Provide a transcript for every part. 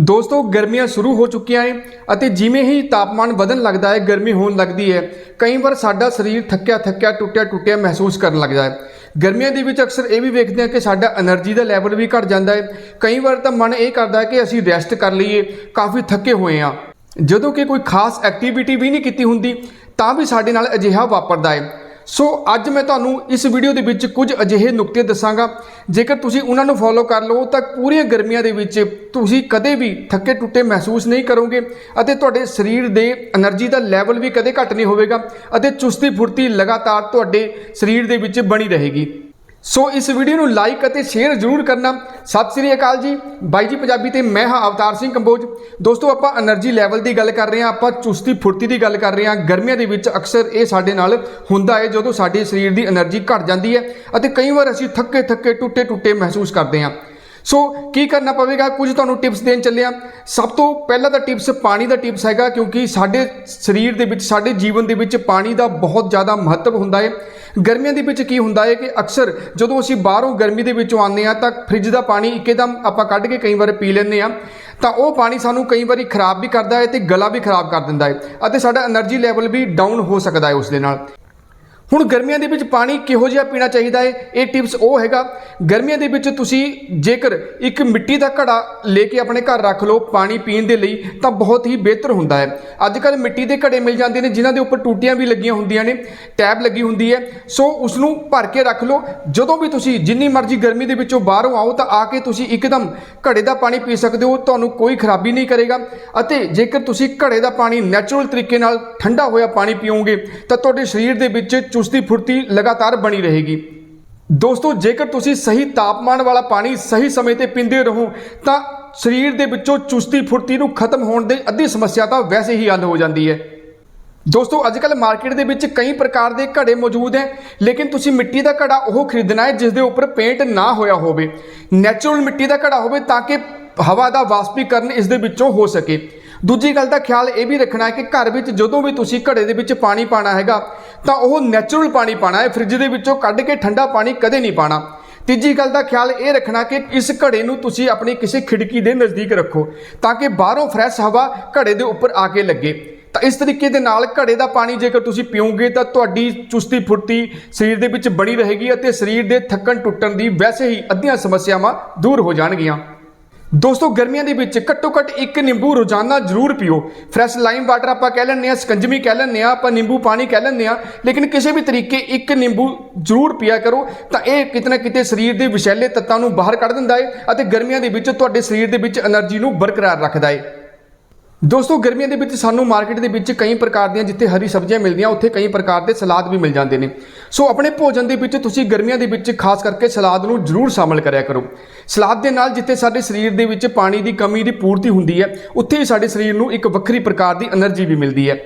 ਦੋਸਤੋ, ਗਰਮੀਆਂ ਸ਼ੁਰੂ ਹੋ ਚੁੱਕੀਆਂ ਹੈ ਅਤੇ ਜਿਵੇਂ ਹੀ ਤਾਪਮਾਨ ਵਧਣ ਲੱਗਦਾ ਹੈ ਗਰਮੀ ਹੋਣ ਲੱਗਦੀ ਹੈ ਕਈ ਵਾਰ ਸਾਡਾ ਸਰੀਰ ਥੱਕਿਆ ਥੱਕਿਆ, ਟੁੱਟਿਆ ਟੁੱਟਿਆ ਮਹਿਸੂਸ ਕਰਨ ਲੱਗਦਾ ਹੈ ਗਰਮੀਆਂ ਦੇ ਵਿੱਚ ਅਕਸਰ ਇਹ ਵੀ ਵੇਖਦੇ ਹਾਂ ਕਿ ਸਾਡਾ એનર્ਜੀ ਦਾ ਲੈਵਲ ਵੀ ਘਟ ਜਾਂਦਾ ਹੈ ਕਈ ਵਾਰ ਤਾਂ ਮਨ ਇਹ ਕਰਦਾ ਹੈ ਕਿ ਅਸੀਂ ਰੈਸਟ ਕਰ ਲਈਏ, ਕਾਫੀ ਥੱਕੇ ਹੋਏ ਹਾਂ। ਜਦੋਂ ਕਿ ਕੋਈ ਖਾਸ ਐਕਟੀਵਿਟੀ ਵੀ ਨਹੀਂ ਕੀਤੀ ਹੁੰਦੀ, ਤਾਂ ਵੀ ਸਾਡੇ ਨਾਲ ਅਜਿਹਾ ਵਾਪਰਦਾ ਹੈ ਸੋ ਅੱਜ ਮੈਂ ਤੁਹਾਨੂੰ ਇਸ ਵੀਡੀਓ ਦੇ ਵਿੱਚ ਕੁਝ ਅਜਿਹੇ ਨੁਕਤੇ ਦੱਸਾਂਗਾ। ਜੇਕਰ ਤੁਸੀਂ ਉਹਨਾਂ ਨੂੰ ਫੋਲੋ ਕਰ ਲਓ ਤਾਂ ਪੂਰੀਆਂ ਗਰਮੀਆਂ ਦੇ ਵਿੱਚ ਤੁਸੀਂ ਕਦੇ ਵੀ ਥੱਕੇ ਟੁੱਟੇ ਮਹਿਸੂਸ ਨਹੀਂ ਕਰੋਗੇ ਅਤੇ ਤੁਹਾਡੇ ਸਰੀਰ ਦੇ એનર્ਜੀ ਦਾ ਲੈਵਲ ਵੀ ਕਦੇ ਘਟ ਨਹੀਂ ਹੋਵੇਗਾ ਅਤੇ ਚੁਸਤੀ ਫੁਰਤੀ ਲਗਾਤਾਰ ਤੁਹਾਡੇ ਸਰੀਰ ਦੇ ਵਿੱਚ ਬਣੀ ਰਹੇਗੀ। ਸੋ ਇਸ ਵੀਡੀਓ ਨੂੰ ਲਾਈਕ ਅਤੇ ਸ਼ੇਅਰ ਜ਼ਰੂਰ ਕਰਨਾ। ਸਤਿ ਸ੍ਰੀ ਅਕਾਲ ਜੀ। ਬਾਈ ਜੀ ਪੰਜਾਬੀ ਤੇ ਮੈਂ ਹਾਂ ਅਵਤਾਰ ਸਿੰਘ ਕੰਬੋਜ। ਦੋਸਤੋ, ਆਪਾਂ એનર્ਜੀ ਲੈਵਲ ਦੀ ਗੱਲ ਕਰ ਰਹੇ ਹਾਂ, ਆਪਾਂ ਚੁਸਤੀ ਫੁਰਤੀ ਦੀ ਗੱਲ ਕਰ ਰਹੇ ਹਾਂ। ਗਰਮੀਆਂ ਦੇ ਵਿੱਚ ਅਕਸਰ ਇਹ ਸਾਡੇ ਨਾਲ ਹੁੰਦਾ ਹੈ, ਜਦੋਂ ਸਾਡੇ ਸਰੀਰ ਦੀ એનર્ਜੀ ਘਟ ਜਾਂਦੀ ਹੈ ਅਤੇ ਕਈ ਵਾਰ ਅਸੀਂ ਥੱਕੇ ਥੱਕੇ ਟੁੱਟੇ ਟੁੱਟੇ ਮਹਿਸੂਸ ਕਰਦੇ ਹਾਂ। ਸੋ ਕੀ ਕਰਨਾ ਪਵੇਗਾ? ਕੁਝ ਤੁਹਾਨੂੰ ਟਿਪਸ ਦੇਣ ਚੱਲੇ ਆ ਸਭ ਤੋਂ ਪਹਿਲਾਂ ਤਾਂ ਟਿਪਸ ਪਾਣੀ ਦਾ ਟਿਪਸ ਹੈਗਾ, ਕਿਉਂਕਿ ਸਾਡੇ ਸਰੀਰ ਦੇ ਵਿੱਚ, ਸਾਡੇ ਜੀਵਨ ਦੇ ਵਿੱਚ ਪਾਣੀ ਦਾ ਬਹੁਤ ਜ਼ਿਆਦਾ ਮਹੱਤਵ ਹੁੰਦਾ ਹੈ ਗਰਮੀਆਂ ਦੇ ਵਿੱਚ ਕੀ ਹੁੰਦਾ ਹੈ ਕਿ ਅਕਸਰ ਜਦੋਂ ਅਸੀਂ ਬਾਹਰੋਂ ਗਰਮੀ ਦੇ ਵਿੱਚੋਂ ਆਉਂਦੇ ਆ ਤਾਂ ਫ੍ਰਿਜ ਦਾ ਪਾਣੀ ਇੱਕਦਮ ਆਪਾਂ ਕੱਢ ਕੇ ਕਈ ਵਾਰ ਪੀ ਲੈਂਦੇ ਆ ਤਾਂ ਉਹ ਪਾਣੀ ਸਾਨੂੰ ਕਈ ਵਾਰੀ ਖਰਾਬ ਵੀ ਕਰਦਾ ਹੈ ਤੇ ਗਲਾ ਵੀ ਖਰਾਬ ਕਰ ਦਿੰਦਾ ਹੈ ਅਤੇ ਸਾਡਾ એનર્ਜੀ ਲੈਵਲ ਵੀ ਡਾਊਨ ਹੋ ਸਕਦਾ ਹੈ ਉਸ ਦੇ ਨਾਲ। ਹੁਣ ਗਰਮੀਆਂ ਦੇ ਵਿੱਚ ਪਾਣੀ ਕਿਹੋ ਜਿਹਾ ਪੀਣਾ ਚਾਹੀਦਾ ਹੈ? ਇਹ ਟਿਪਸ ਉਹ ਹੈਗਾ। ਗਰਮੀਆਂ ਦੇ ਵਿੱਚ ਤੁਸੀਂ ਜੇਕਰ ਇੱਕ ਮਿੱਟੀ ਦਾ ਘੜਾ ਲੈ ਕੇ ਆਪਣੇ ਘਰ ਰੱਖ ਲਓ ਪਾਣੀ ਪੀਣ ਦੇ ਲਈ, ਤਾਂ ਬਹੁਤ ਹੀ ਬਿਹਤਰ ਹੁੰਦਾ ਹੈ। ਅੱਜ ਕੱਲ ਮਿੱਟੀ ਦੇ ਘੜੇ ਮਿਲ ਜਾਂਦੇ ਨੇ, ਜਿਨ੍ਹਾਂ ਦੇ ਉੱਪਰ ਟੂਟੀਆਂ ਵੀ ਲੱਗੀਆਂ ਹੁੰਦੀਆਂ ਨੇ, ਟੈਬ ਲੱਗੀ ਹੁੰਦੀ ਹੈ। ਸੋ ਉਸ ਨੂੰ ਭਰ ਕੇ ਰੱਖ ਲਓ। ਜਦੋਂ ਵੀ ਤੁਸੀਂ ਜਿੰਨੀ ਮਰਜ਼ੀ ਗਰਮੀ ਦੇ ਵਿੱਚੋਂ ਬਾਹਰੋਂ ਆਓ, ਤਾਂ ਆ ਕੇ ਤੁਸੀਂ ਇੱਕਦਮ ਘੜੇ ਦਾ ਪਾਣੀ ਪੀ ਸਕਦੇ ਹੋ। ਤੁਹਾਨੂੰ ਕੋਈ ਖਰਾਬੀ ਨਹੀਂ ਕਰੇਗਾ। ਅਤੇ ਜੇਕਰ ਤੁਸੀਂ ਘੜੇ ਦਾ ਪਾਣੀ ਨੈਚੁਰਲ ਤਰੀਕੇ ਨਾਲ ਠੰਡਾ ਹੋਇਆ ਪਾਣੀ ਪੀਓਗੇ, ਤਾਂ ਤੁਹਾਡੇ ਸਰੀਰ ਦੇ ਵਿੱਚ ਚੁਸਤੀ ਫੁਰਤੀ ਲਗਾਤਾਰ ਬਣੀ ਰਹੇਗੀ। ਦੋਸਤੋ, ਜੇਕਰ ਤੁਸੀਂ ਸਹੀ ਤਾਪਮਾਨ ਵਾਲਾ ਪਾਣੀ ਸਹੀ ਸਮੇਂ ਤੇ ਪੀਂਦੇ ਰਹੋ, ਤਾਂ ਸਰੀਰ ਦੇ ਵਿੱਚੋਂ ਚੁਸਤੀ ਫੁਰਤੀ ਨੂੰ ਖਤਮ ਹੋਣ ਦੇ ਅੱਧੀ ਸਮੱਸਿਆ ਤਾਂ ਵੈਸੇ ਹੀ ਹੱਲ ਹੋ ਜਾਂਦੀ ਹੈ। ਦੋਸਤੋ ਅੱਜ ਕੱਲ ਮਾਰਕੀਟ ਦੇ ਵਿੱਚ ਕਈ ਪ੍ਰਕਾਰ ਦੇ ਘੜੇ ਮੌਜੂਦ ਹੈ, ਲੇਕਿਨ ਤੁਸੀਂ ਮਿੱਟੀ ਦਾ ਘੜਾ ਉਹ ਖਰੀਦਣਾ ਹੈ ਜਿਸ ਦੇ ਉੱਪਰ ਪੇਂਟ ਨਾ ਹੋਇਆ ਹੋਵੇ। ਨੈਚੁਰਲ ਮਿੱਟੀ ਦਾ ਘੜਾ ਹੋਵੇ ਤਾਂ ਕਿ ਹਵਾ ਦਾ ਵਾਸਪੀਕਰਨ ਇਸ ਦੇ ਵਿੱਚੋਂ ਹੋ ਸਕੇ। ਦੂਜੀ ਗੱਲ ਦਾ ਖਿਆਲ ਇਹ ਵੀ ਰੱਖਣਾ ਹੈ ਕਿ ਘਰ ਵਿੱਚ ਜਦੋਂ ਵੀ ਤੁਸੀਂ ਘੜੇ ਦੇ ਵਿੱਚ ਪਾਣੀ ਪਾਣਾ ਹੈਗਾ, ਤਾਂ ਉਹ ਨੈਚੁਰਲ ਪਾਣੀ ਪਾਣਾ ਹੈ ਫ੍ਰਿਜ ਦੇ ਵਿੱਚੋਂ ਕੱਢ ਕੇ ਠੰਡਾ ਪਾਣੀ ਕਦੇ ਨਹੀਂ ਪਾਣਾ ਤੀਜੀ ਗੱਲ ਦਾ ਖਿਆਲ ਇਹ ਰੱਖਣਾ ਕਿ ਇਸ ਘੜੇ ਨੂੰ ਤੁਸੀਂ ਆਪਣੀ ਕਿਸੇ ਖਿੜਕੀ ਦੇ ਨਜ਼ਦੀਕ ਰੱਖੋ, ਤਾਂ ਕਿ ਬਾਹਰੋਂ ਫਰੈਸ਼ ਹਵਾ ਘੜੇ ਦੇ ਉੱਪਰ ਆ ਕੇ ਲੱਗੇ। ਤਾਂ ਇਸ ਤਰੀਕੇ ਦੇ ਨਾਲ ਘੜੇ ਦਾ ਪਾਣੀ ਜੇਕਰ ਤੁਸੀਂ ਪੀਓਗੇ, ਤਾਂ ਤੁਹਾਡੀ ਚੁਸਤੀ ਫੁਰਤੀ ਸਰੀਰ ਦੇ ਵਿੱਚ ਬਣੀ ਰਹੇਗੀ ਅਤੇ ਸਰੀਰ ਦੇ ਥੱਕਣ ਟੁੱਟਣ ਦੀ ਵੈਸੇ ਹੀ ਅੱਧੀਆਂ ਸਮੱਸਿਆਵਾਂ ਦੂਰ ਹੋ ਜਾਣਗੀਆਂ। ਦੋਸਤੋ, ਗਰਮੀਆਂ ਦੇ ਵਿੱਚ ਘੱਟੋ ਘੱਟ ਇੱਕ ਨਿੰਬੂ ਰੋਜ਼ਾਨਾ ਜ਼ਰੂਰ ਪੀਓ। ਫਰੈਸ਼ ਲਾਈਮ ਵਾਟਰ ਆਪਾਂ ਕਹਿ ਲੈਂਦੇ ਆ ਸਕੰਜਮੀ ਕਹਿ ਲੈਂਦੇ ਆ ਆਪਾਂ ਨਿੰਬੂ ਪਾਣੀ ਕਹਿ ਲੈਂਦੇ ਆ ਲੇਕਿਨ ਕਿਸੇ ਵੀ ਤਰੀਕੇ ਇੱਕ ਨਿੰਬੂ ਜ਼ਰੂਰ ਪੀਆ ਕਰੋ, ਤਾਂ ਇਹ ਕਿਤਨਾ ਕਿਤੇ ਸਰੀਰ ਦੇ ਵਿਸ਼ੈਲੇ ਤੱਤਾਂ ਨੂੰ ਬਾਹਰ ਕੱਢ ਦਿੰਦਾ ਹੈ ਅਤੇ ਗਰਮੀਆਂ ਦੇ ਵਿੱਚ ਤੁਹਾਡੇ ਸਰੀਰ ਦੇ ਵਿੱਚ એનર્ਜੀ ਨੂੰ ਬਰਕਰਾਰ ਰੱਖਦਾ ਹੈ ਦੋਸਤੋ, ਗਰਮੀਆਂ ਦੇ ਵਿੱਚ ਸਾਨੂੰ ਮਾਰਕੀਟ ਦੇ ਵਿੱਚ ਕਈ ਪ੍ਰਕਾਰ ਦੀਆਂ ਜਿੱਥੇ ਹਰੀ ਸਬਜ਼ੀਆਂ ਮਿਲਦੀਆਂ, ਉੱਥੇ ਕਈ ਪ੍ਰਕਾਰ ਦੇ ਸਲਾਦ ਵੀ ਮਿਲ ਜਾਂਦੇ ਨੇ। ਸੋ ਆਪਣੇ ਭੋਜਨ ਦੇ ਵਿੱਚ ਤੁਸੀਂ ਗਰਮੀਆਂ ਦੇ ਵਿੱਚ ਖਾਸ ਕਰਕੇ ਸਲਾਦ ਨੂੰ ਜ਼ਰੂਰ ਸ਼ਾਮਲ ਕਰਿਆ ਕਰੋ। ਸਲਾਦ ਦੇ ਨਾਲ ਜਿੱਥੇ ਸਾਡੇ ਸਰੀਰ ਦੇ ਵਿੱਚ ਪਾਣੀ ਦੀ ਕਮੀ ਦੀ ਪੂਰਤੀ ਹੁੰਦੀ ਹੈ, ਉੱਥੇ ਹੀ ਸਾਡੇ ਸਰੀਰ ਨੂੰ ਇੱਕ ਵੱਖਰੀ ਪ੍ਰਕਾਰ ਦੀ એનર્ਜੀ ਵੀ ਮਿਲਦੀ ਹੈ।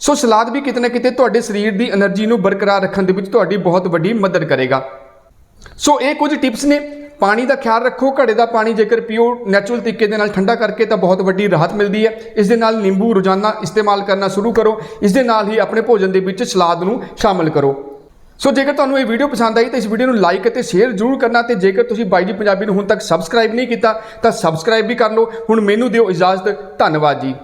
ਸੋ ਸਲਾਦ ਵੀ ਕਿਤੇ ਨਾ ਕਿਤੇ ਤੁਹਾਡੇ ਸਰੀਰ ਦੀ એનર્ਜੀ ਨੂੰ ਬਰਕਰਾਰ ਰੱਖਣ ਦੇ ਵਿੱਚ ਤੁਹਾਡੀ ਬਹੁਤ ਵੱਡੀ ਮਦਦ ਕਰੇਗਾ। ਸੋ ਇਹ ਕੁਝ ਟਿਪਸ ਨੇ ਪਾਣੀ ਦਾ ਖਿਆਲ ਰੱਖੋ, ਘੜੇ ਦਾ ਪਾਣੀ ਜੇਕਰ ਪੀਓ ਨੈਚੁਰਲ ਤਰੀਕੇ ਦੇ ਨਾਲ ਠੰਡਾ ਕਰਕੇ ਤਾਂ ਬਹੁਤ ਵੱਡੀ ਰਾਹਤ ਮਿਲਦੀ ਹੈ। ਇਸ ਦੇ ਨਾਲ ਨਿੰਬੂ ਰੋਜ਼ਾਨਾ ਇਸਤੇਮਾਲ ਕਰਨਾ ਸ਼ੁਰੂ ਕਰੋ। ਇਸ ਦੇ ਨਾਲ ਹੀ ਆਪਣੇ ਭੋਜਨ ਦੇ ਵਿੱਚ ਸਲਾਦ ਨੂੰ ਸ਼ਾਮਲ ਕਰੋ। ਸੋ ਜੇਕਰ ਤੁਹਾਨੂੰ ਇਹ ਵੀਡੀਓ ਪਸੰਦ ਆਈ ਤਾਂ ਇਸ ਵੀਡੀਓ ਨੂੰ ਲਾਈਕ ਅਤੇ ਸ਼ੇਅਰ ਜ਼ਰੂਰ ਕਰਨਾ ਤੇ ਜੇਕਰ ਤੁਸੀਂ ਬਾਈ ਜੀ ਪੰਜਾਬੀ ਨੂੰ ਹੁਣ ਤੱਕ ਸਬਸਕ੍ਰਾਈਬ ਨਹੀਂ ਕੀਤਾ, ਤਾਂ ਸਬਸਕ੍ਰਾਈਬ ਵੀ ਕਰ ਲਓ। ਹੁਣ ਮੈਨੂੰ ਦਿਓ ਇਜਾਜ਼ਤ। ਧੰਨਵਾਦ ਜੀ।